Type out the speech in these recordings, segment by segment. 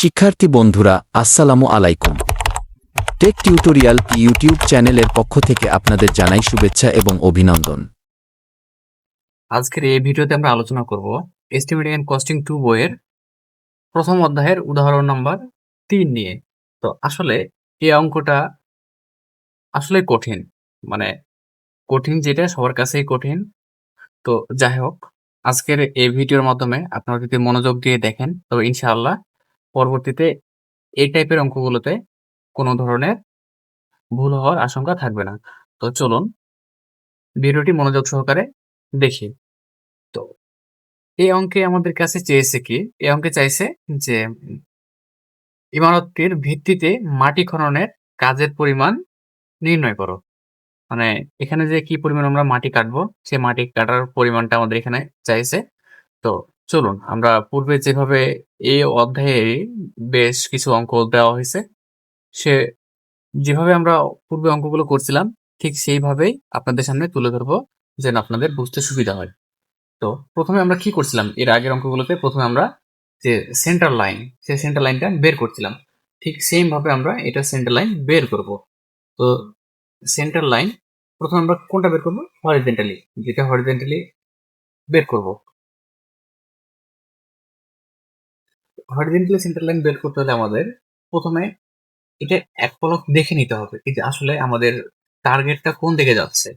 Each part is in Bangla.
শিক্ষার্থী বন্ধুরা, আসসালামু আলাইকুম। টেক টিউটোরিয়াল ইউটিউব চ্যানেলের পক্ষ থেকে আপনাদের জানাই শুভেচ্ছা এবং অভিনন্দন। আজকের এই ভিডিওতে আমরা আলোচনা করব এস্টিমেটিং এন্ড কস্টিং টু বইয়ের প্রথম অধ্যায়ের উদাহরণ নাম্বার তিন নিয়ে। তো আসলে এই অঙ্কটা আসলে কঠিন মানে কঠিন যেটা সবার কাছেই কঠিন। তো যাই হোক, আজকের এই ভিডিওর মাধ্যমে আপনারা যদি মনোযোগ দিয়ে দেখেন, তবে ইনশাআল্লাহ পরবর্তীতে এই টাইপের অঙ্কগুলোতে কোনো ধরনের ভুল হওয়ার আশঙ্কা থাকবে না। তো চলুন ভিডিওটি মনোযোগ সহকারে দেখি। তো এই অঙ্কে আমাদের কাছে চেয়েছে কি, এই অঙ্কে চাইছে যে ইমারতটির ভিত্তিতে মাটি খননের কাজের পরিমাণ নির্ণয় করো। মানে এখানে যে কি পরিমাণ আমরা মাটি কাটবো, সে মাটি কাটার পরিমাণটা আমাদের এখানে চাইছে। তো চলুন, আমরা পূর্বে যেভাবে এই অধ্যায়ে বেশ কিছু অঙ্ক দেওয়া হয়েছে, সে যেভাবে আমরা পূর্বে অঙ্কগুলো করছিলাম, ঠিক সেইভাবেই আপনাদের সামনে তুলে ধরবো, যেন আপনাদের বুঝতে সুবিধা হয়। তো প্রথমে আমরা কি করছিলাম? এর আগের অঙ্কগুলোতে প্রথমে আমরা যে সেন্টার লাইন সেই সেন্টার লাইনটা বের করছিলাম। ঠিক সেম ভাবে আমরা এটা সেন্টার লাইন বের করব। তো সেন্টার লাইন প্রথমে আমরা কোনটা বের করব? হরিজেন্টালি যেটা হরিজেন্টালি বের করব। হরিজেন্টালি সেন্টার লাইন বের করতে হলে আমাদের প্রথমে এটা এক পলক দেখে নিতে হবে যে আসলে আমাদের টার্গেটটা কোন দিকে যাচ্ছে।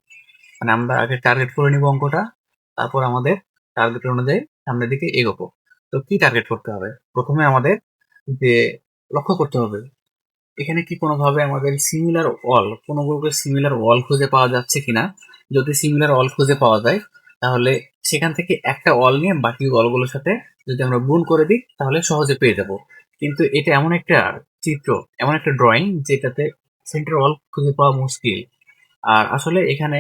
মানে আমরা আগে টার্গেট করে নিব অঙ্কটা, তারপর আমাদের টার্গেট অনুযায়ী সামনের দিকে এগোবো। তো কি টার্গেট করতে হবে? প্রথমে আমাদের যে লক্ষ্য করতে হবে, এখানে কি কোনোভাবে আমাদের সিমিলার ওয়াল কোনো গ্রুপের সিমিলার ওয়াল খুঁজে পাওয়া যাচ্ছে কিনা? যদি সিমিলার ওয়াল খুঁজে পাওয়া যায়, তাহলে সেখান থেকে একটা ওয়াল নিয়ে বাকি ওয়ালগুলোর সাথে যদি আমরা গুণ করে দিই, তাহলে সহজে পেয়ে যাব। কিন্তু এটা এমন একটা চিত্র, এমন একটা ড্রয়িং যেটাতে সেন্টার ওয়াল খুঁজে পাওয়া মুশকিল। আর আসলে এখানে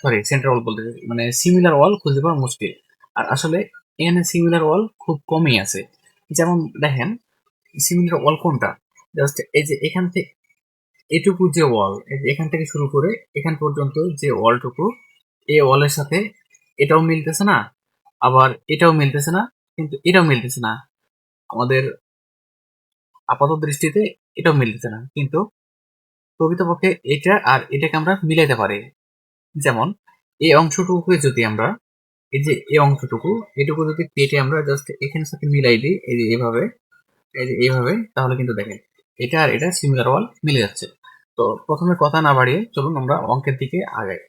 সরি সেন্টার ওয়াল বলতে মানে সিমিলার ওয়াল খুঁজে পাওয়া মুশকিল। আর আসলে এখানে সিমিলার ওয়াল খুব কমই আছে। যেমন দেখেন সিমিলার ওয়াল কোনটা? জাস্ট এই যে এখান থেকে, এটুকু যে ওয়াল এখান থেকে শুরু করে এখান পর্যন্ত যে ওয়ালটুকু এই ওয়ালের সাথে এটাও মিলতেছে না, আবার এটাও মিলতেছে না, কিন্তু এটাও মিলতেছে না। আমাদের আপাত দৃষ্টিতে এটাও মিলতেছে না, কিন্তু প্রকৃতপক্ষে এটা আর এটাকে আমরা মিলাইতে পারি। যেমন, এই অংশটুকুকে যদি আমরা, এই যে এই অংশটুকু, এটুকু যদি কেটে আমরা জাস্ট এখানের সাথে মিলাই দিই, এই যে এইভাবে এই যে এইভাবে, তাহলে কিন্তু দেখেন, এটা আর এটা সিমিলার ওয়াল মিলে যাচ্ছে। তো প্রথমে কথা না বাড়িয়ে চলুন আমরা অঙ্কের দিকে আগাই।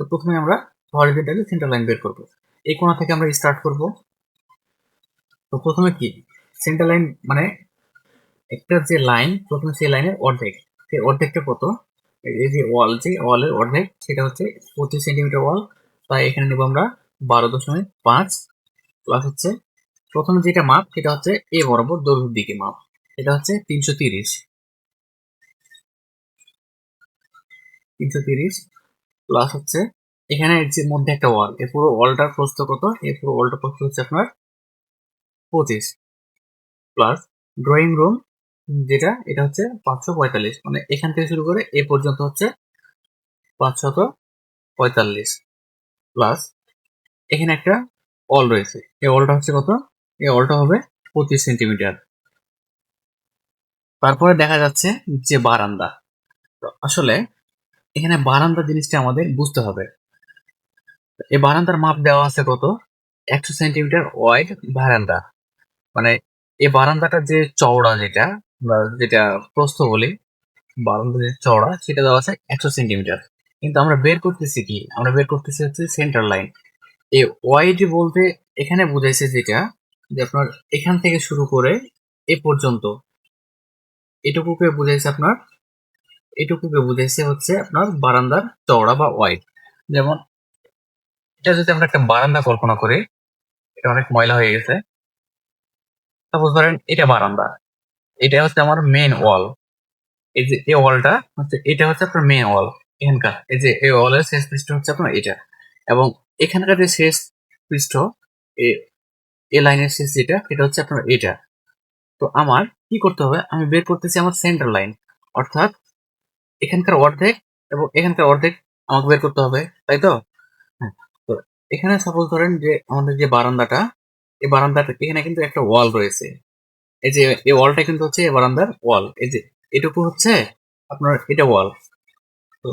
তো প্রথমে আমরা হরিজেন্টালি সেন্টার লাইন বের করব। এই কোণা থেকে আমরা স্টার্ট করব? তো প্রথমে কি? সেন্টার লাইন মানে একটা যে লাইন প্রথমে সেই লাইনের অর্ধেক। সেই অর্ধেকটা কত? এই যে ওয়াল যে ওয়ালের অর্ধেক, সেটা হচ্ছে পঁচিশ সেন্টিমিটার ওয়াল তাই এখানে নেব আমরা বারো দশমিক পাঁচ প্লাস হচ্ছে প্রথমে যেটা মাপ, সেটা হচ্ছে এ বরাবর দৈর্ঘ্যের দিকে মাপ। এটা হচ্ছে তিনশো তিরিশ। তিনশো তিরিশ প্লাস হচ্ছে এখানে যে মধ্যে একটা ওয়াল এই পুরো ওয়ালটার প্রস্থ কত? এই পুরো ওয়ালটার প্রস্থ হচ্ছে আপনার পঁচিশ প্লাস ড্রয়িং রুম যেটা, এটা হচ্ছে পাঁচশো পঁয়তাল্লিশ। মানে এখান থেকে শুরু করে এ পর্যন্ত হচ্ছে পাঁচশত পঁয়তাল্লিশ প্লাস এখানে একটা অল রয়েছে। এই অলটা হচ্ছে কত? এই অলটা হবে পঁচিশ সেন্টিমিটার তারপরে দেখা যাচ্ছে যে বারান্দা। আসলে এখানে বারান্দা জিনিসটা আমাদের বুঝতে হবে। এই বারান্দার মাপ দেওয়া আছে কত? একশো সেন্টিমিটার ওয়াইড বারান্দা। মানে এই বারান্দাটা যে চওড়া যেটা যেটা প্রস্থ বলি, বারান্দা যে চওড়া, সেটা দেওয়া আছে একশো সেন্টিমিটার। কিন্তু আমরা বের করতেছি কি? আমরা বের করতেছি হচ্ছে সেন্টার লাইন এই ওয়াইড বলতে এখানে বুঝাইছে যেটা, যে আপনার এখান থেকে শুরু করে এ পর্যন্ত। এটুকুকে বুঝাইছে আপনার, এটুকুকে বুঝাইছে হচ্ছে আপনার বারান্দার চওড়া বা ওয়াইড যেমন এটা যদি আমরা একটা বারান্দা কল্পনা করি, এটা অনেক ময়লা হয়ে গেছে। সাপোজ ধরেন এটা বারান্দা। এটা হচ্ছে আমার মেন ওয়াল এই যে এই ওয়ালটা হচ্ছে, এটা হচ্ছে আপনার মেন ওয়াল এখানকার। এই যে এই ওয়ালের শেষ পৃষ্ঠ হচ্ছে আপনার এটা। এবং এখানকার যে শেষ পৃষ্ঠ, এ- লাইনের শেষ যেটা, এটা হচ্ছে আপনার এটা। তো আমার কি করতে হবে? আমি বের করতেছি আমার সেন্টার লাইন অর্থাৎ এখানকার অর্ধেক এবং এখানকার অর্ধেক আমাকে বের করতে হবে, তাই তো? এখানে সাপোজ ধরেন যে আমাদের যে বারান্দাটা, এই বারান্দাটা, এখানে কিন্তু একটা ওয়াল রয়েছে। এই যে, এই ওয়ালটা কিন্তু হচ্ছে এই বারান্দার ওয়াল এই যে, এটুকু হচ্ছে আপনার এটা ওয়াল তো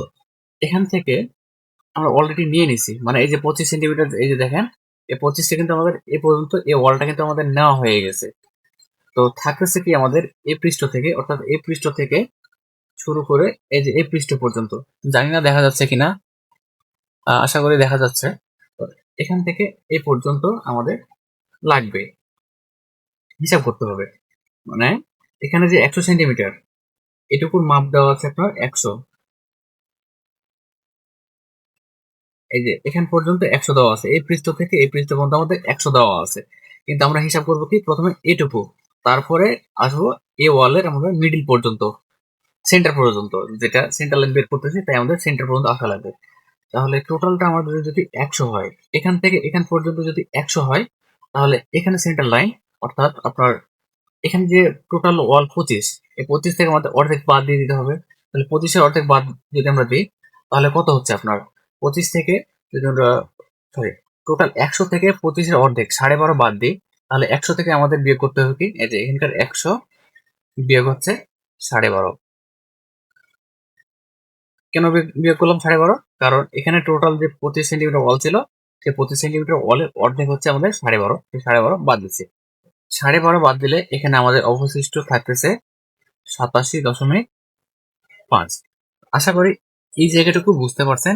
এখান থেকে আমরা অলরেডি নিয়ে নিছি। মানে এই যে পঁচিশ সেন্টিমিটার এই যে দেখেন, এই পঁচিশটা কিন্তু আমাদের এ পর্যন্ত, এই ওয়ালটা কিন্তু আমাদের নেওয়া হয়ে গেছে। তো থাকতেছে কি আমাদের এই পৃষ্ঠ থেকে, অর্থাৎ এই পৃষ্ঠ থেকে শুরু করে এই যে এই পৃষ্ঠ পর্যন্ত। জানি না দেখা যাচ্ছে কিনা। আশা করি দেখা যাচ্ছে। এখান থেকে এ পর্যন্ত আমাদের লাগবে। হিসাব করতে হবে। মানে এখানে যে একশো সেন্টিমিটার, এটুকুর মাপ দেওয়া আছে আপনার একশো। এই যে এখান পর্যন্ত একশো দেওয়া আছে। এই পৃষ্ঠ থেকে এই পৃষ্ঠ পর্যন্ত আমাদের একশো দেওয়া আছে। কিন্তু আমরা হিসাব করব কি? প্রথমে এটুকু, তারপরে আসব এ ওয়ালের আমাদের মিডিল পর্যন্ত সেন্টার পর্যন্ত। যেটা সেন্টার লাইন বের করতেছি, তাই আমাদের সেন্টার পর্যন্ত আসা লাগবে। তাহলে টোটালটা আমাদের যদি একশো হয়, এখান থেকে এখান পর্যন্ত যদি একশো হয়, তাহলে এখানে সেন্টার লাইন অর্থাৎ আপনার এখানে যে টোটাল ওয়াল পঁচিশ, এই পঁচিশ থেকে আমাদের অর্ধেক বাদ দিয়ে দিতে হবে। তাহলে পঁচিশের অর্ধেক বাদ যদি আমরা দিই, তাহলে কত হচ্ছে আপনার? পঁচিশ থেকে যদি আমরা সরি টোটাল একশো থেকে পঁচিশের অর্ধেক, সাড়ে বারো বাদ দিই, তাহলে একশো থেকে আমাদের বিয়োগ করতে হবে কি? এই যে এখানকার একশো বিয়োগ হচ্ছে সাড়ে বারো। কেন বিয়োগ- করলাম সাড়ে বারো? কারণ এখানে টোটাল যে পঁচিশ সেন্টিমিটার ওয়াল ছিল, সেই পঁচিশ সেন্টিমিটার ওয়ালের অর্ধেক হচ্ছে আমাদের সাড়ে বারো। সেই সাড়ে বারো বাদ দিচ্ছে। সাড়ে বারো বাদ দিলে এখানে আমাদের অবশিষ্ট থাকতেছে সাতাশি দশমিক পাঁচ। আশা করি এই জায়গাটুকু বুঝতে পারছেন।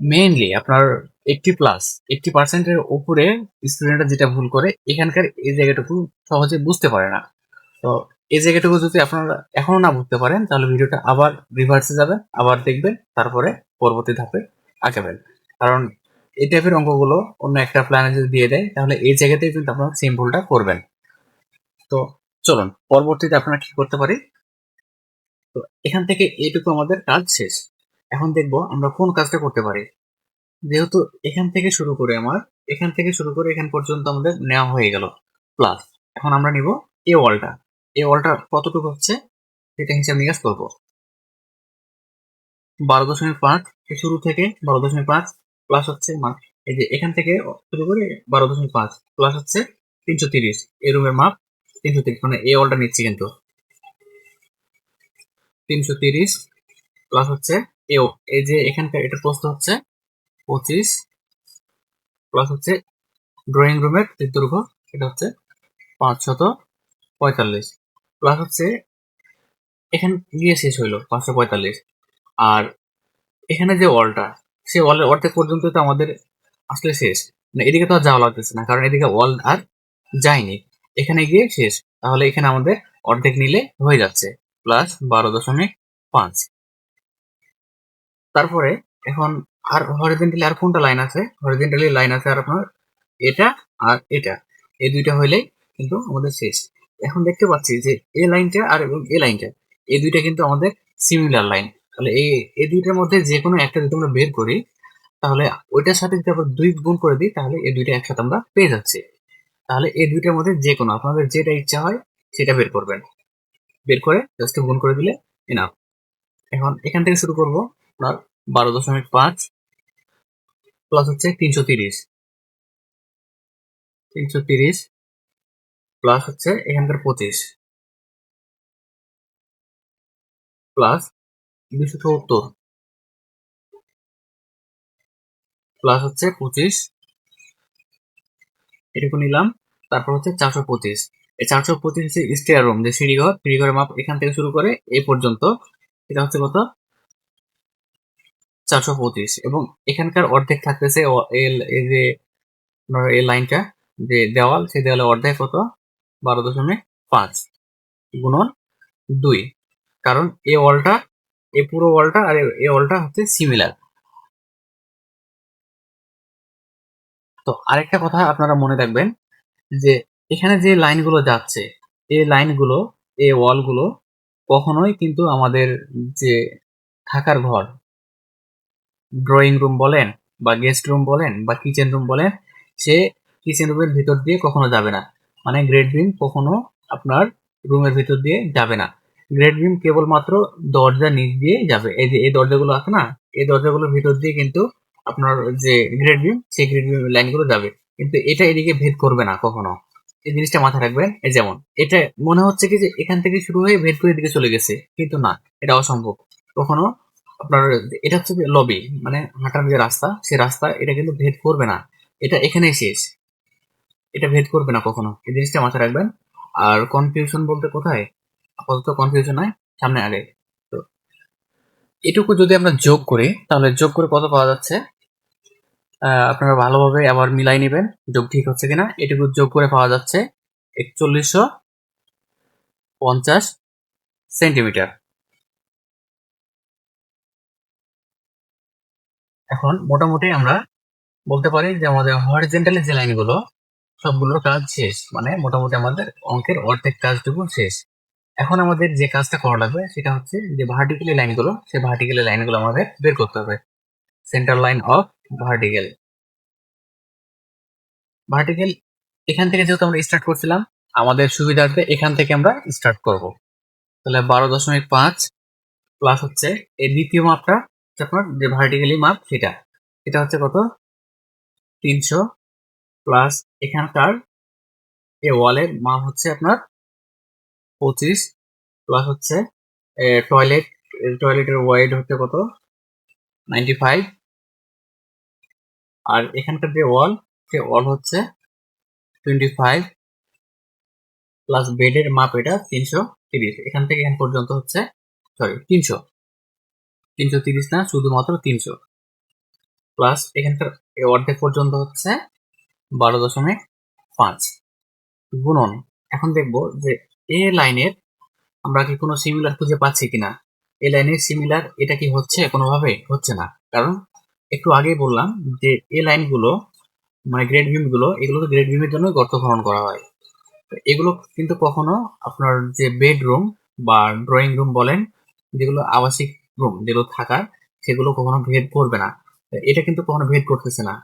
মেইনলি আপনার এইটটি প্লাস এইটটি পার্সেন্টের উপরে স্টুডেন্টরা যেটা ভুল করে, এখানকার এই জায়গাটুকু সহজে বুঝতে পারে না। তো এই জায়গাটুকু যদি আপনারা এখনও না বুঝতে পারেন, তাহলে ভিডিওটা আবার রিভার্সে যাবেন আবার দেখবেন, তারপরে পরবর্তী ধাপে আগাবেন কারণ এই টাইপের অঙ্কগুলো অন্য একটা প্ল্যানে যদি দিয়ে দেয়, তাহলে এই জায়গাতেই কিন্তু আপনারা সেম ভুলটা করবেন। তো চলুন, পরবর্তীতে আপনারা কি করতে পারি? তো এখান থেকে এইটুকু আমাদের কাজ শেষ। এখন দেখব আমরা কোন কাজটা করতে পারি। যেহেতু এখান থেকে শুরু করে আমার, এখান থেকে শুরু করে এখান পর্যন্ত আমাদের নেওয়া হয়ে গেল। প্লাস এখন আমরা নিব এ ওয়ালটা এ ওয়ালটা কতটুকু হচ্ছে? সেটা হিসাব নিকাশ করব। বারো দশমিক পাঁচ, এই শুরু থেকে বারো দশমিক পাঁচ প্লাস হচ্ছে মাপ এই যে এখান থেকে শুরু করে বারো দশমিক পাঁচ প্লাস হচ্ছে তিনশো তিরিশ। এই রুমের মাপ তিনশো তিরিশ মানে এ ওয়ালটা নিচ্ছি কিন্তু। তিনশো তিরিশ প্লাস হচ্ছে এও এই যে এখানকার এটা প্রস্থ হচ্ছে পঁচিশ প্লাস হচ্ছে ড্রয়িং রুমের দৈর্ঘ্য, এটা হচ্ছে পাঁচশত পঁয়তাল্লিশ। প্লাস হচ্ছে এখানে গিয়ে শেষ হইল পাঁচশো পঁয়তাল্লিশ। আর এখানে যে ওয়ালটা সেই ওয়ালের অর্ধেক পর্যন্ত তো আমাদের আসলে শেষ। না এদিকে তো আর যাওয়া লাগতেছে না, কারণ এদিকে ওয়াল আর যায়নি। এখানে গিয়ে শেষ। তাহলে এখানে আমাদের অর্ধেক নিলে হয়ে যাচ্ছে প্লাস বারো দশমিক পাঁচ। তারপরে এখন আর হরিজেন্টালি আর কোনটা লাইন আছে? হরিজেন্টালি লাইন আছে আর আপনার এটা আর এটা। এই দুইটা হইলে কিন্তু আমাদের শেষ। এখন দেখতে পাচ্ছি যে এ লাইনটা আর এবং এ লাইনটা, এই দুইটা কিন্তু আমাদের সিমিলার লাইন তাহলে এই এই দুইটার মধ্যে যে কোনো একটা যদি আমরা বের করি, তাহলে ওইটার সাথে যদি আমরা দুই গুণ করে দিই, তাহলে এই দুইটা একসাথে আমরা পেয়ে যাচ্ছি। তাহলে এই দুইটার মধ্যে যে কোনো, আপনাদের যেটা ইচ্ছা হয় সেটা বের করবেন। বের করে জাস্ট গুণ করে দিলে এনাফ এখন এখান থেকে শুরু করব আপনার বারো দশমিক পাঁচ প্লাস হচ্ছে তিনশো তিরিশ। তিনশো তিরিশ প্লাস হচ্ছে এখানকার পঁচিশ। প্লাস দুশো সত্তর প্লাস হচ্ছে পঁচিশ। এটুকু নিলাম। তারপর হচ্ছে চারশো পঁচিশ। এই চারশো পঁচিশ হচ্ছে স্টেয়ার রুম যে সিঁড়িঘর সিঁড়িঘরের মাপ এখান থেকে শুরু করে এই পর্যন্ত। এটা হচ্ছে কত? চারশো পঁচিশ। এবং এখানকার অর্ধেক থাকতেছে যে লাইনটা যে দেওয়াল, সেই দেওয়ালের অর্ধেক কত? বারো দশমিক পাঁচ গুণন দুই। কারণ এই ওয়ালটা এই পুরো ওয়ালটা আর এ- ওয়ালটা হচ্ছে সিমিলার তো আরেকটা কথা আপনারা মনে রাখবেন যে এখানে যে লাইনগুলো যাচ্ছে, এই লাইনগুলো, এই ওয়ালগুলো কখনোই কিন্তু আমাদের যে থাকার ঘর ড্রয়িং রুম বলেন বা গেস্ট রুম বলেন বা কিচেন রুম বলেন, সে কিচেন রুমের ভিতর দিয়ে কখনো যাবে না। মানে গ্রেড বিম কখনো আপনার রুমের ভিতর দিয়ে যাবে না। গ্রেড বিম কেবলমাত্র দরজা নিচ দিয়ে যাবে। এই যে, এই দরজাগুলো আছে না, এই দরজাগুলোর ভিতর দিয়ে কিন্তু আপনার যে গ্রেড বিম সেই গ্রেড বিম লাইনগুলো যাবে। কিন্তু এটা এদিকে ভেদ করবে না কখনো। এই জিনিসটা মাথায় রাখবেন যেমন, এটা মনে হচ্ছে কি যে এখান থেকে শুরু হয়ে ভেদ করে এদিকে চলে গেছে, কিন্তু না, এটা অসম্ভব। কখনো আপনার, এটা হচ্ছে লবি মানে হাঁটার যে রাস্তা সেই রাস্তা এটা কিন্তু ভেদ করবে না। এটা এখানেই শেষ। এটা ভেদ করবে না কখনো। এই জিনিসটা মাথায় রাখবেন। আর কনফিউশন বলতে কোথায়? আপাতত কনফিউশন নয় সামনে আগে। তো এটুকু যদি আমরা যোগ করি, তাহলে যোগ করে কত পাওয়া যাচ্ছে? আপনারা ভালোভাবে আবার মিলাই নেবেন, যোগ ঠিক হচ্ছে কিনা। এটুকু যোগ করে পাওয়া যাচ্ছে একচল্লিশশো পঞ্চাশ সেন্টিমিটার। এখন মোটামুটি আমরা বলতে পারি যে আমাদের হরিজেন্টালি যে লাইনগুলো সবগুলোর কাজ শেষ। মানে মোটামুটি আমাদের অঙ্কের অর্ধেক কাজটুকু শেষ। এখন আমাদের যে কাজটা করা লাগবে সেটা হচ্ছে যে ভার্টিক্যালি লাইনগুলো সেই ভার্টিক্যালি লাইনগুলো আমাদের বের করতে হবে। Centre line of vertical vertical এখান থেকে যেহেতু আমরা স্টার্ট করছিলাম, আমাদের সুবিধার্থে এখান থেকে আমরা স্টার্ট করব। তাহলে বারো দশমিক পাঁচ প্লাস হচ্ছে এই দ্বিতীয় মাপটা আপনার যে ভার্টিক্যালি মাপ সেটা। এটা হচ্ছে কত? তিনশো প্লাস এখানকার এই ওয়ালের মাপ হচ্ছে আপনার পঁচিশ প্লাস হচ্ছে টয়লেট টয়লেটের ওয়াইড হচ্ছে কত? নাইনটি ফাইভ আর এখানকার যে ওয়াল সে ওয়াল হচ্ছে টোয়েন্টি ফাইভ প্লাস বেডের মাপ এটা তিনশো তিরিশ। এখান থেকে এখান পর্যন্ত হচ্ছে সরি তিনশো। তিনশো তিরিশ না, শুধুমাত্র তিনশো। প্লাস এখানকার অর্ধেক পর্যন্ত হচ্ছে বারো দশমিক পাঁচ। গুণন এখন দেখব যে এ লাইনের আমরা কি কোনো সিমিলার খুঁজে পাচ্ছি কিনা? এই লাইনের সিমিলার এটা কি হচ্ছে? কোনোভাবে হচ্ছে না। কারণ একটু আগেই বললাম যে এই লাইনগুলো মানে গ্রেড বিমগুলো এগুলো তো গ্রেড বিমের জন্য গর্ত খনন করা হয়। এগুলো কিন্তু কখনো আপনার যে বেডরুম বা ড্রয়িং রুম বলেন, যেগুলো আবাসিক রুম যেগুলো থাকার, সেগুলো কখনো ভেদ করবে না। এটা কিন্তু কখনো ভেদ করতেছে না।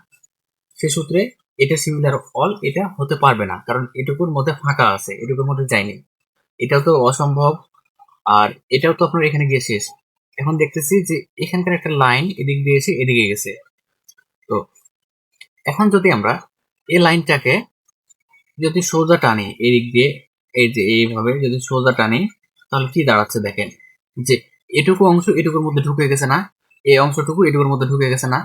সে সূত্রে এটা সিমিলার অল এটা হতে পারবে না, কারণ এটুকুর মধ্যে ফাঁকা আছে, এটুকুর মধ্যে যায়নি এটাও তো অসম্ভব, আর এটাও তো আপনার এখানে গিয়ে শেষ। এখন দেখতেছি যে এখানকার একটা লাইন এদিক দিয়ে এসে এদিকে গেছে। তো, এখন যদি আমরা এই লাইনটাকে যদি সোজা টানি, এদিক দিয়ে, এই যে এইভাবে যদি সোজা টানি, তাহলে কি দাঁড়াচ্ছে দেখেন? যে এটুকু অংশ এটুকুর মধ্যে ঢুকে গেছে না, এই অংশটুকু এটুকুর মধ্যে ঢুকে গেছে না,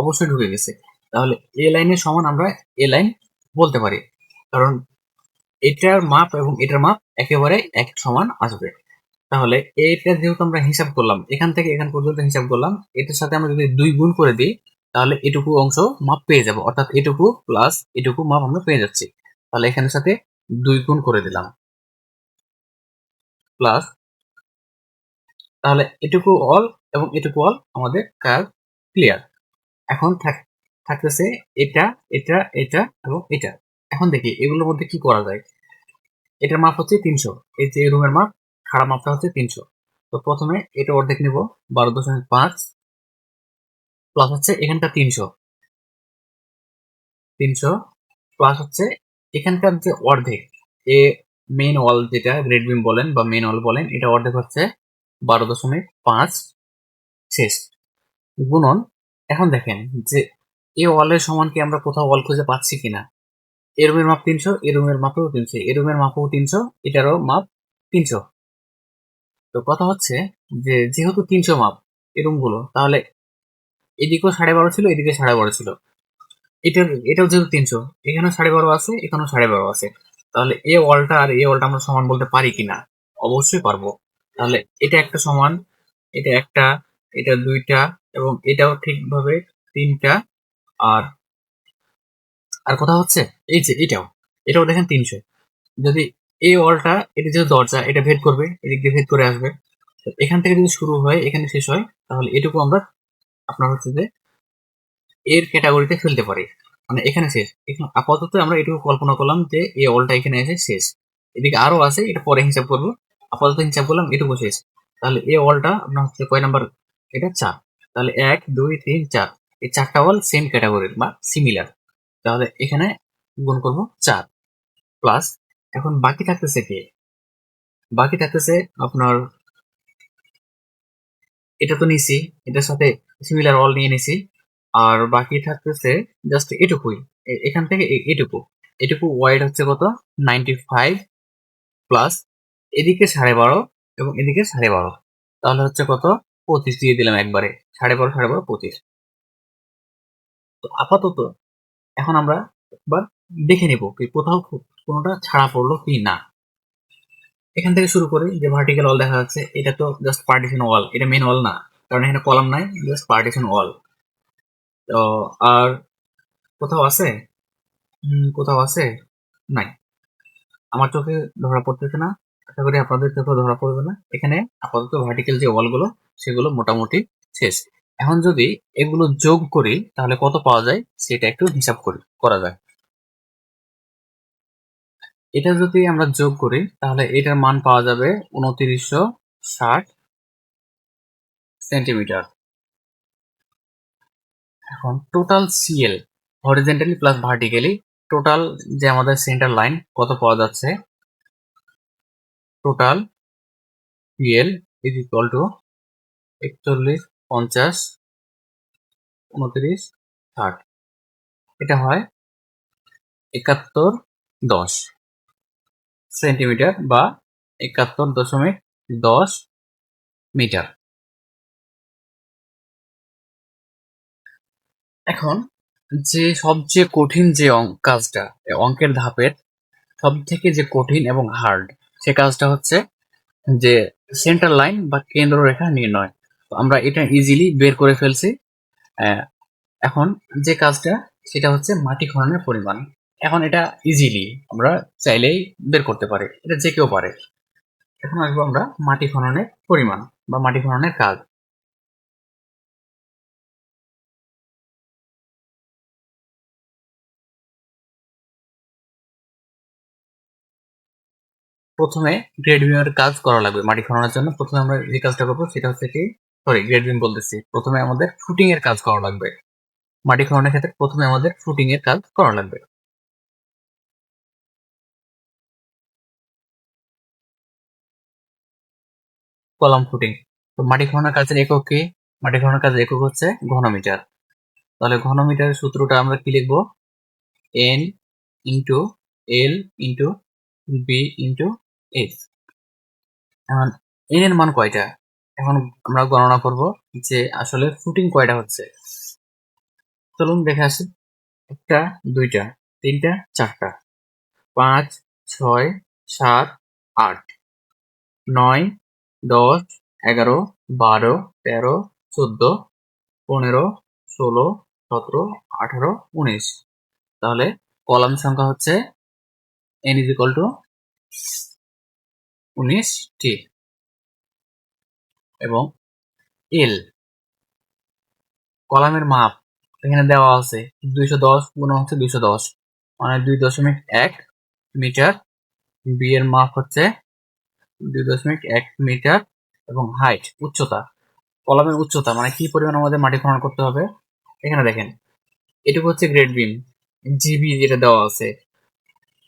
অবশ্যই ঢুকে গেছে। তাহলে এ লাইনের সমান আমরা এ লাইন বলতে পারি। কারণ এটার মাপ এবং এটার মাপ একেবারে এক সমান আসবে। তাহলে এটা যেহেতু আমরা হিসাব করলাম, এখান থেকে এখান পর্যন্ত হিসাব করলাম, এটার সাথে আমরা যদি দুই গুণ করে দিই, তাহলে এটুকু অংশ মাপ পেয়ে যাব। অর্থাৎ এটুকু প্লাস এটুকু মাপ আমরা পেয়ে যাচ্ছি। তাহলে এখানের সাথে দুই গুণ করে দিলাম। প্লাস তাহলে এটুকু অল এবং এটুকু অল আমাদের কাজ ক্লিয়ার এখন থাক- থাকতেছে এটা এটা এটা এবং এটা। এখন দেখি, এগুলোর মধ্যে কি করা যায়? এটার মাপ হচ্ছে তিনশো। এই যে রুমের মাপ খারাপ মাপটা হচ্ছে তিনশো। তো প্রথমে এটা অর্ধেক নিব, বারো দশমিক পাঁচ প্লাস হচ্ছে এখানটা তিনশো। তিনশো প্লাস হচ্ছে এখানকার যে অর্ধেক, এ মেইন ওয়াল যেটা গ্রেড বিম বলেন বা মেইন ওয়াল বলেন, এটা অর্ধেক হচ্ছে বারো দশমিক পাঁচ শেষ গুণন, এখন দেখেন যে এই ওয়ালের সমান কি আমরা কোথাও ওয়াল খুঁজে পাচ্ছি কিনা? এ রুমের মাপ তিনশো, এ রুমের মাপও তিনশো, এ রুমের মাপও তিনশো, এটারও মাপ তিনশো। তো কথা হচ্ছে যে, যেহেতু তিনশো মাপ এই রুমগুলো, তাহলে এদিকেও সাড়ে বারো ছিল, এদিকে সাড়ে বারো ছিল। এটার, এটাও যেহেতু তিনশো, এখানেও সাড়ে বারো আছে, এখানেও সাড়ে বারো আছে। তাহলে এ ওয়ালটা আর এ ওয়ালটা আমরা সমান বলতে পারি কিনা? অবশ্যই পারব। তাহলে এটা একটা সমান, এটা একটা, এটা দুইটা, এবং এটাও ঠিকভাবে তিনটা আর আর কথা হচ্ছে, এই যে এটাও এটাও দেখেন তিনশো। যদি এই ওয়ালটা, এটা যে দরজা, এটা ভেদ করবে, এদিক দিয়ে ভেদ করে আসবে। এখান থেকে যদি শুরু হয়, এখানে শেষ হয়, তাহলে এটুকু আমরা আপনার হচ্ছে যে এর ক্যাটাগরিতে ফেলতে পারি। মানে এখানে শেষ। এখানে আপাতত আমরা এটুকু কল্পনা করলাম যে এই ওয়ালটা এখানে এসে শেষ। এদিকে আরও আছে, এটা পরে হিসাব করব। আপাতত হিসাব করলাম, এটুকু শেষ। তাহলে এই ওয়ালটা আপনার হচ্ছে কয় নাম্বার? এটা চার। তাহলে এক, দুই, তিন, চার। এই চারটা ওয়াল সেম ক্যাটাগরির বা সিমিলার তাহলে এখানে গুণ করব চার। প্লাস এখন বাকি থাকতেছে কে? বাকি থাকতেছে আপনার, এটা তো নিছি, এটার সাথে সিমিলার অল নিয়ে নিছি। আর বাকি থাকতেছে জাস্ট এটুকুই। এখান থেকে এটুকু। এটুকু ওয়াইড হচ্ছে কত? নাইনটি ফাইভ প্লাস এদিকে সাড়ে বারো এবং এদিকে সাড়ে বারো। তাহলে হচ্ছে কত? পঁচিশ দিয়ে দিলাম একবারে। সাড়ে বারো সাড়ে বারো, পঁচিশ। তো আপাতত এখন আমরা একবার দেখে নেব কি কোথাও কোনোটা ছাড়া পড়ল কি না। এখান থেকে শুরু করি যে ভার্টিক্যাল ওয়াল দেখা যাচ্ছে, এটা তো জাস্ট পার্টিশন ওয়াল এটা মেন ওয়াল না, কারণ এখানে কলাম নাই জাস্ট পার্টিশন ওয়াল তো আর কোথাও আছে? কোথাও আছে? নাই। আমার চোখে ধরা পড়তেছে না, আশা করি আপনাদের চোখে ধরা পড়বে না। এখানে আপাতত ভার্টিক্যাল যে ওয়ালগুলো সেগুলো মোটামুটি শেষ। এখন যদি এগুলো যোগ করি, তাহলে কত পাওয়া যায়? সেটা একটু হিসাব করি, করা যায়। এটা যদি আমরা যোগ করি, তাহলে এটার মান পাওয়া যাবে উনত্রিশশো ষাট সেন্টিমিটার। এখন total CL horizontally plus vertically total যে আমাদের সেন্টার লাইন কত পাওয়া যাচ্ছে? Total PL is equal to একচল্লিশ পঞ্চাশ, উনত্রিশ, ষাট। এটা হয় একাত্তর দশ সেন্টিমিটার বা একাত্তর দশমিক দশ মিটার। এখন যে সবচেয়ে কঠিন যে অঙ্ক কাজটা অঙ্কের ধাপের সব থেকে যে কঠিন এবং হার্ড সে কাজটা হচ্ছে যে সেন্টার লাইন বা কেন্দ্র রেখা নির্ণয়। তো আমরা এটা ইজিলি বের করে ফেলছি। এখন যে কাজটা, সেটা হচ্ছে মাটি খননের পরিমাণ। এখন এটা ইজিলি আমরা চাইলেই বের করতে পারি। এটা যে কেউ পারে। এখন আসব আমরা মাটি খননের পরিমাণ বা মাটি খননের কাজ। প্রথমে গ্রেড বিমের কাজ করা লাগবে মাটি খননের জন্য। প্রথমে আমরা যে কাজটা করব, সেটা হচ্ছে কি সরি গ্রেড বিম বলতেছি। প্রথমে আমাদের ফুটিং এর কাজ করা লাগবে। মাটি খননের ক্ষেত্রে প্রথমে আমাদের ফুটিং এর কাজ করা লাগবে। কলাম ফুটিং তো মাটি খননের কাজের একক কি? মাটি খননের কাজের একক হচ্ছে ঘনমিটার। তাহলে ঘনমিটারের সূত্রটা আমরা কি লিখব? N into L into B into S এখন এন এর মান কয়টা? এখন আমরা গণনা করব যে আসলে ফুটিং কয়টা হচ্ছে। চলুন দেখে আসি। একটা, দুইটা, তিনটা, চারটা। পাঁচ, ছয়, সাত, আট। নয়, দশ, এগারো, বারো, তেরো, চোদ্দ, পনেরো, ষোলো, সতেরো, আঠারো, উনিশ। তাহলে কলাম সংখ্যা হচ্ছে এন ইজ ইকাল টু। উনিশটি এবং এল কলামের মাপ এখানে দেওয়া আছে দুইশো দশ গুণ হচ্ছে দুইশো দশ। মানে দুই দশমিক এক মিটার। বি এর মাপ হচ্ছে দুই দশমিক এক মিটার এবং হাইট উচ্চতা। কলামের উচ্চতা মানে কি পরিমাণ আমাদের মাটি খনন করতে হবে? এখানে দেখেন, এটুকু হচ্ছে গ্রেড বিম জিবি যেটা দেওয়া আছে।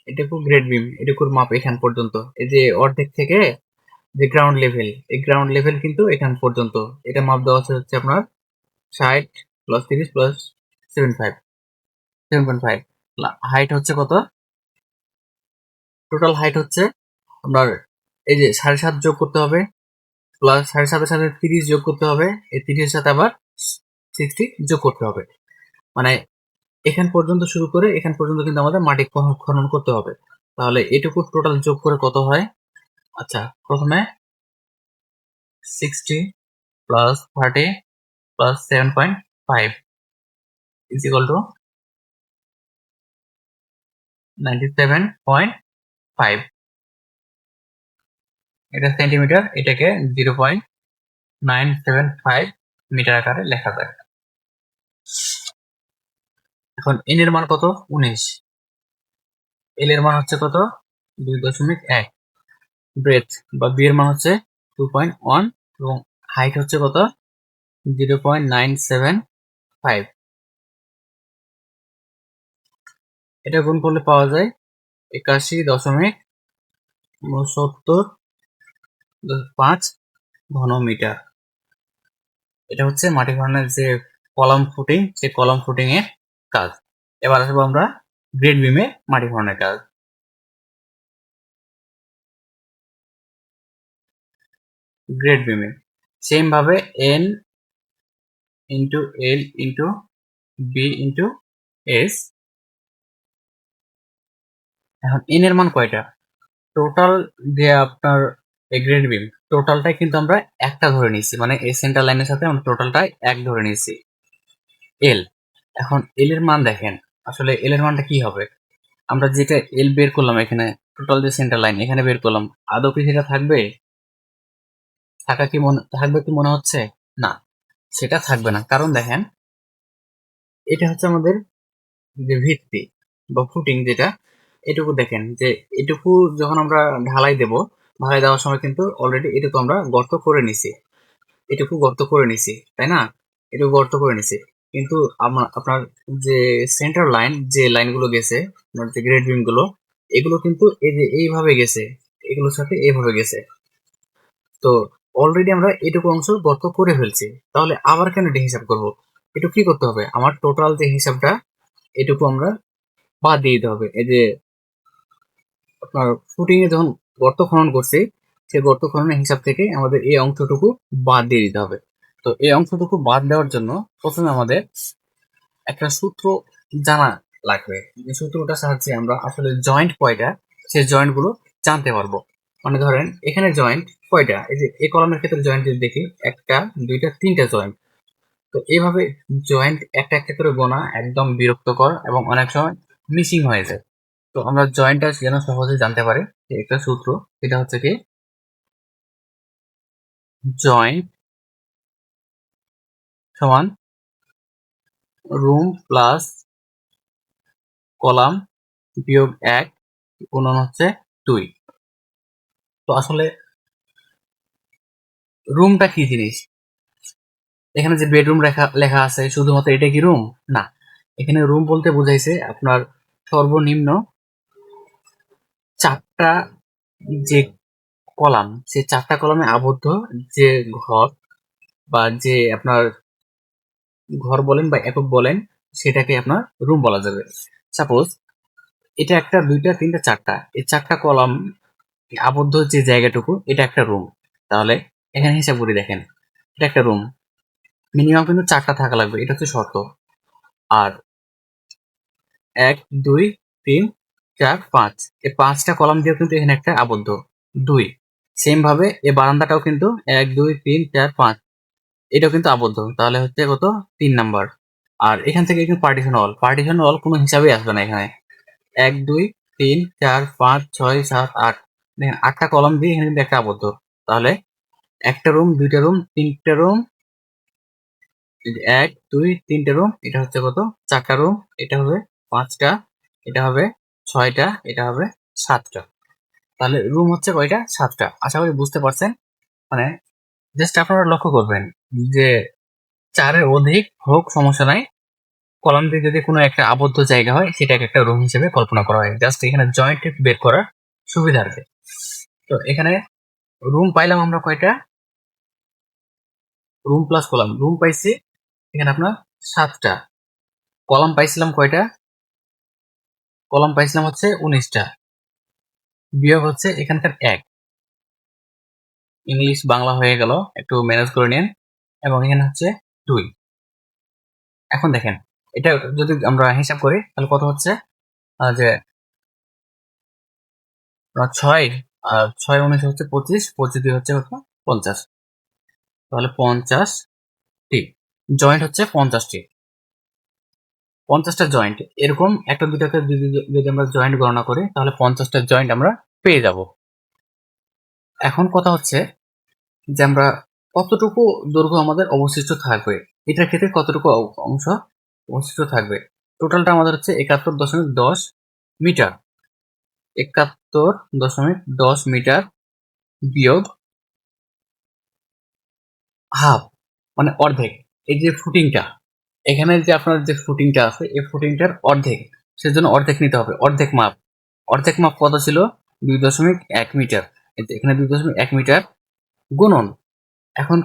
এটুকু গ্রেড বিম এটুকুর মাপ এখান পর্যন্ত। এই যে অর্ধেক থেকে যে গ্রাউন্ড লেভেল এই গ্রাউন্ড লেভেল কিন্তু এখান পর্যন্ত। এটা মাপ দেওয়া আছে হচ্ছে আপনার ষাট প্লাস তিরিশ plus seven five seven point five height হচ্ছে কত? টোটাল হাইট হচ্ছে আপনার এই যে সাড়ে সাত যোগ করতে হবে প্লাস সাড়ে সাতের সাথে তিরিশ যোগ করতে হবে, এই তিরিশের সাথে আবার সিক্সটি যোগ করতে হবে। মানে এখান পর্যন্ত শুরু করে এখান পর্যন্ত কিন্তু আমাদের মাটি খনন করতে হবে। তাহলে এটুকু টোটাল যোগ করে কত হয়? আচ্ছা প্রথমে sixty plus thirty plus seven point five is equal to ninety seven point five এটা সেন্টিমিটার এটাকে zero point nine seven five metre আকারে লেখা যায়। এখন এন এর মান কত? উনিশ। এল এর মান হচ্ছে কত? দুই দশমিক এক। ব্রেথ বা বি এর মান হচ্ছে টু পয়েন্ট ওয়ান এবং হাইট হচ্ছে কত? Zero point nine seven five এটা গুণ করলে পাওয়া যায় একাশি দশমিক সত্তর পাঁচ ঘনমিটার। এটা হচ্ছে মাটি খননের যে কলম ফুটিং সেই কলম ফুটিং কাজ। এবার আসব আমরা গ্রেড বিমে মাটি খননের কাজ। গ্রেড বিমে সেম ভাবে N into L into B into S এখন এন এর মান কয়টা? টোটাল যে আপনার গ্রেড বিম টোটালটাই কিন্তু আমরা একটা ধরে নিয়েছি মানে এই সেন্টার লাইনের সাথে আমরা টোটালটাই এক ধরে নিয়েছি। এল এখন এল এর মান দেখেন, আসলে এল এর মানটা কি হবে? আমরা যেটা এল বের করলাম এখানে টোটাল যে সেন্টার লাইন এখানে বের করলাম, আদৌ কি সেটা থাকবে? থাকা কি মনে, থাকবে কি মনে হচ্ছে? না, সেটা থাকবে না। কারণ দেখেন, এটা হচ্ছে আমাদের যে ভিত্তি বা ফুটিং যেটা, এটুকু দেখেন যে এটুকু যখন আমরা ঢালাই দেব, ঢালাই দেওয়ার সময় কিন্তু অলরেডি এটুকু আমরা গর্ত করে নিছি। এটুকু গর্ত করে নিছি, তাই না? এটুকু গর্ত করে নিছি। কিন্তু আমার আপনার যে সেন্টার লাইন যে লাইনগুলো গেছে যে গ্রেড বিমগুলো, এগুলো কিন্তু এই যে এইভাবে গেছে, এগুলোর সাথে এইভাবে গেছে। তো অলরেডি আমরা এটুকু অংশ গর্ত করে ফেলছি। তাহলে আবার কেন এটা হিসাব করব? এটুকু কি করতে হবে? আমার টোটাল যে হিসাবটা, এটুকু আমরা বাদ দিয়ে দিতে হবে। এই যে আপনার ফুটিং এ যখন গর্ত খনন করছি সেই গর্ত খননের হিসাব থেকে আমাদের এই অংশটুকু বাদ দিয়ে দিতে হবে। তো এই অংশটুকু বাদ দেওয়ার জন্য প্রথমে আমাদের একটা সূত্র জানা লাগবে। যে সূত্রটার সাহায্যে আমরা আসলে জয়েন্ট কয়টা সেই জয়েন্টগুলো জানতে পারব। মানে ধরেন, এখানে জয়েন্ট কয়টা? এই যে এই কলমের ক্ষেত্রে জয়েন্ট যদি দেখি, একটা, দুইটা, তিনটা জয়েন্ট তো এইভাবে জয়েন্ট একটা একটা করে গোনা একদম বিরক্তকর এবং অনেক সময় মিসিং হয়ে যায়। তো আমরা জয়েন্টটা যেন সহজে জানতে পারি একটা সূত্র, এটা হচ্ছে কি? জয়েন্ট সমান রুম প্লাস কলাম বিয়োগ এক, গুণন হচ্ছে দুই। তো আসলে রুমটা কি জিনিস? এখানে যে বেডরুম লেখা লেখা আছে, শুধুমাত্র এটা কি রুম না। এখানে রুম বলতে বোঝাইছে আপনার সর্বনিম্ন চারটা যে কলাম সেই চারটা কলামে আবদ্ধ যে ঘর বা যে আপনার ঘর বলেন বা একক বলেন, সেটাকে আপনার রুম বলা যাবে। সাপোজ এটা একটা, দুইটা, তিনটা, চারটা। এই চারটা কলাম আবদ্ধ যে জায়গাটুকু, এটা একটা রুম তাহলে এখানে হিসাব করে দেখেন, এটা একটা রুম মিনিমাম কিন্তু চারটা থাকা লাগবে, এটা হচ্ছে শর্ত। আর এক, দুই, তিন, চার, পাঁচ। এই পাঁচটা কলাম দিয়ে কিন্তু এখানে একটা আবদ্ধ। দুই সেম ভাবে এই বারান্দাটাও কিন্তু এক, দুই, তিন, চার, পাঁচ। এটাও কিন্তু আবদ্ধ। তাহলে হচ্ছে কত? তিন নাম্বার। আর এখান থেকে কিন্তু পার্টিশন অল পার্টিশন অল কোনো হিসাবেই আসবে না এখানে। এক, দুই, তিন, চার, পাঁচ, ছয়, সাত, আট। দেখেন আটটা কলম দিয়ে এখানে কিন্তু একটা আবদ্ধ। তাহলে একটা রুম, দুইটা রুম, তিনটা রুম এক, দুই, তিনটা রুম, এটা হচ্ছে কত? চারটা রুম, এটা হবে পাঁচটা, এটা হবে ছয়টা, এটা হবে সাতটা। তাহলে রুম হচ্ছে কয়টা? সাতটা। আশা করি বুঝতে পারছেন। মানে জাস্ট আপনারা লক্ষ্য করবেন যে চারের অধিক হোক, সমস্যা নাই। কলাম দিয়ে যদি কোনো একটা আবদ্ধ জায়গা হয়, সেটাকে একটা রুম হিসেবে কল্পনা করা হয়। জাস্ট এখানে জয়েন্ট বের করার সুবিধার্থে তো এখানে রুম পাইলাম আমরা কয়টা? রুম প্লাস কলাম রুম পাইছি এখানে আপনার সাতটা। কলাম পাইছিলাম কয়টা? কলাম পাইছিলাম হচ্ছে উনিশটা। বিয়োগ হচ্ছে এখানকার এক। ইংলিশ বাংলা হয়ে গেল, একটু ম্যানেজ করে নিন। এবং এখানে হচ্ছে দুই। এখন দেখেন, এটা যদি আমরা হিসাব করি, তাহলে কত হচ্ছে? যে ছয় আর ছয় উনিশ হচ্ছে পঁচিশ পঁচিশ দুই হচ্ছে পঞ্চাশ। তাহলে পঞ্চাশ টি। জয়েন্ট হচ্ছে পঞ্চাশটি পঞ্চাশটা জয়েন্ট এরকম একটা দুটাকে যদি আমরা জয়েন্ট গণনা করি, তাহলে পঞ্চাশটা জয়েন্ট আমরা পেয়ে যাব। এখন কথা হচ্ছে যে আমরা কতটুকু দৈর্ঘ্য আমাদের অবশিষ্ট থাকবে? এটার ক্ষেত্রে কতটুকু অংশ অবশিষ্ট থাকবে? টোটালটা আমাদের হচ্ছে একাত্তর দশমিক দশ মিটার। একাত্তর দশমিক দশ মিটার বিয়োগ হাফ মানে অর্ধেক। এই যে ফুটিংটা, এখানে যে আপনার যে ফুটিংটা আছে, এই ফুটিংটার অর্ধেক, সেজন্য অর্ধেক নিতে হবে। অর্ধেক মাপ। অর্ধেক মাপ কত ছিল? দুই দশমিক এক মিটার। এখানে দুই দশমিক এক মিটার গুণন। এখন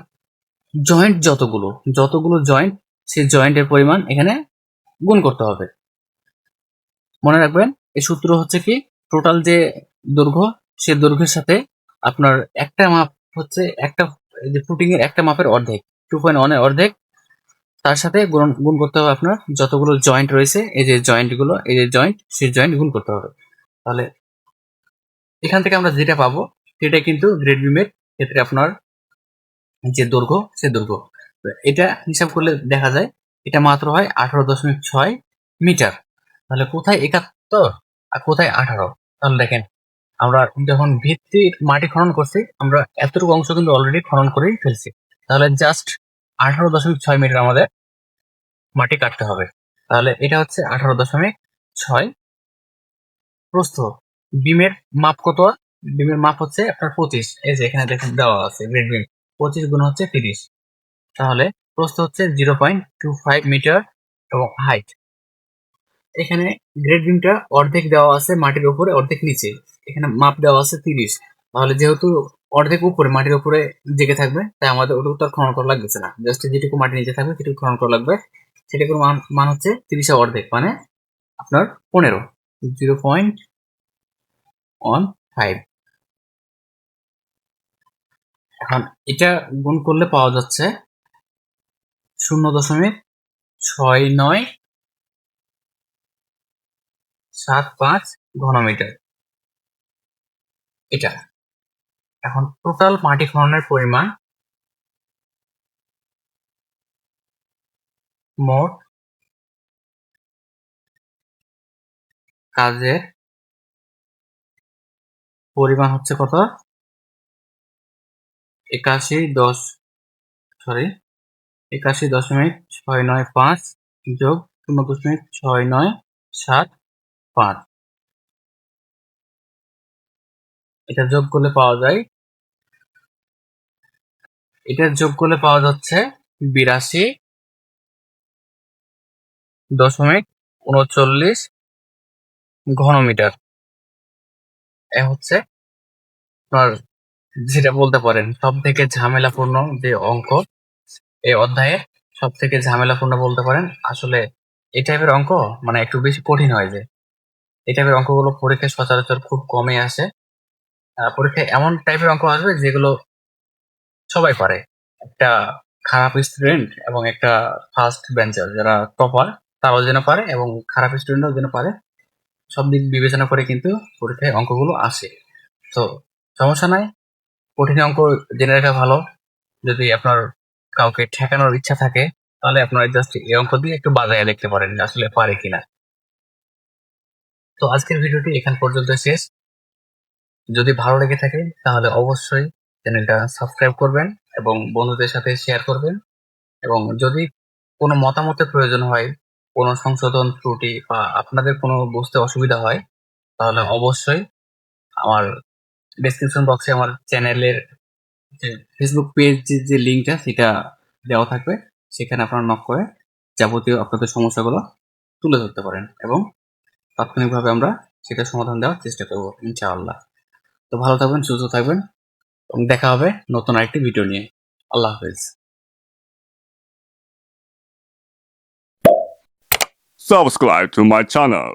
জয়েন্ট যতগুলো যতগুলো জয়েন্ট, সেই জয়েন্টের পরিমাণ এখানে গুণ করতে হবে। মনে রাখবেন, এই সূত্র হচ্ছে কি? টোটাল যে দৈর্ঘ্য, সে দৈর্ঘ্যের সাথে আপনার একটা মাপ হচ্ছে একটা যে ফুটিং এর একটা মাপের অর্ধেক টু পয়েন্ট ওয়ানের অর্ধেক। তার সাথে গুণ গুণ করতে হবে আপনার যতগুলো জয়েন্ট রয়েছে, এই যে জয়েন্টগুলো, এই যে জয়েন্ট সেই জয়েন্ট গুণ করতে হবে। তাহলে এখান থেকে আমরা যেটা পাবো, সেটা কিন্তু গ্রেড বিমের ক্ষেত্রে আপনার যে দৈর্ঘ্য, সে দৈর্ঘ্য। এটা হিসাব করলে দেখা যায়, এটা মাত্র হয় আঠারো দশমিক ছয় মিটার। তাহলে কোথায় একাত্তর? আর কোথায় আঠারো? তাহলে দেখেন, আমরা যখন ভিত্তির মাটি খনন করছি, আমরা এতটুকু অংশ কিন্তু অলরেডি খনন করেই ফেলছি। তাহলে জাস্ট আঠারো দশমিক ছয় মিটার আমাদের মাটি কাটতে হবে। তাহলে এটা হচ্ছে আঠারো দশমিক ছয় প্রস্থ। বিমের মাপ কত? বিমের মাপ হচ্ছে আপনার পঁচিশ। এই যে এখানে দেখেন দেওয়া আছে গ্রেড বিম পঁচিশ গুণ হচ্ছে তিরিশ। তাহলে প্রস্থ হচ্ছে zero point two five metre এবং হাইট এখানে গ্রেড বিমটা অর্ধেক দেওয়া আছে মাটির উপরে, অর্ধেক নিচে। এখানে মাপ দেওয়া আছে তিরিশ। তাহলে যেহেতু অর্ধেক উপরে, মাটির উপরে জেগে থাকবে, তাই আমাদের ওটুকু তো খনন করা লাগবে না। জাস্ট যেটুকু মাটি নিচে থাকবে, সেটুকু খনন করা লাগবে। সেটুকুর মান মান হচ্ছে তিরিশে অর্ধেক মানে আপনার পনেরো। জিরো পয়েন্ট ওয়ান ফাইভ এখন এটা গুণ করলে পাওয়া যাচ্ছে শূন্য দশমিক ছয় নয় সাত পাঁচ ঘনমিটার। এটা। এখন টোটাল মাটি খননের পরিমাণ মোট কাজের পরিমাণ হচ্ছে কত? একাশি দশ সরি একাশি দশমিক ছয় নয় পাঁচ যোগ শূন্য দশমিক ছয় নয় সাত পাঁচ এটা যোগ করলে পাওয়া যায়, এটা যোগ করলে পাওয়া যাচ্ছে বিরাশি দশমিক উনচল্লিশ ঘনমিটার। এ হচ্ছে আপনার যেটা বলতে পারেন সব থেকে ঝামেলাপূর্ণ যে অঙ্ক এই অধ্যায়ে সব থেকে ঝামেলাপূর্ণ বলতে পারেন, আসলে এই টাইপের অঙ্ক মানে একটু বেশি কঠিন হয় যে। এই টাইপের অঙ্কগুলো পরীক্ষায় সচরাচর খুব কমে আসে। পরীক্ষায় এমন টাইপের অঙ্ক আসবে যেগুলো সবাই পারে। একটা খারাপ স্টুডেন্ট এবং একটা ফার্স্ট বেঞ্চার যারা টপার তারাও যেন পারে এবং খারাপ স্টুডেন্টও যেন পারে। সব দিক বিবেচনা করে কিন্তু পরীক্ষায় অঙ্কগুলো আসে। তো সমস্যা নাই, কঠিন অঙ্ক জেনে রাখা ভালো। যদি আপনার কাউকে ঠেকানোর ইচ্ছা থাকে, তাহলে আপনারা জাস্ট এই অঙ্ক দিয়ে একটু বাজায় দেখতে পারেন আসলে পারে কিনা। তো আজকের ভিডিওটি এখান পর্যন্ত শেষ। যদি ভালো লেগে থাকে, তাহলে অবশ্যই চ্যানেলটা সাবস্ক্রাইব করবেন এবং বন্ধুদের সাথে শেয়ার করবেন। এবং যদি কোনো মতামতের প্রয়োজন হয়, কোনো সংশোধন ত্রুটি বা আপনাদের কোনো বুঝতে অসুবিধা হয়, তাহলে অবশ্যই আমার ডেসক্রিপশন বক্সে আমার চ্যানেলের যে ফেসবুক পেজ যে লিঙ্কটা সেটা দেওয়া থাকবে। সেখানে আপনারা নক করে যাবতীয় আপনাদের সমস্যাগুলো তুলে ধরতে পারেন এবং তাৎক্ষণিকভাবে আমরা সেটা সমাধান দেওয়ার চেষ্টা করব, ইনশাআল্লাহ। তো ভালো থাকবেন, সুস্থ থাকবেন, এবং দেখা হবে নতুন আরেকটি ভিডিও নিয়ে। আল্লাহ হাফেজ। Subscribe to my channel.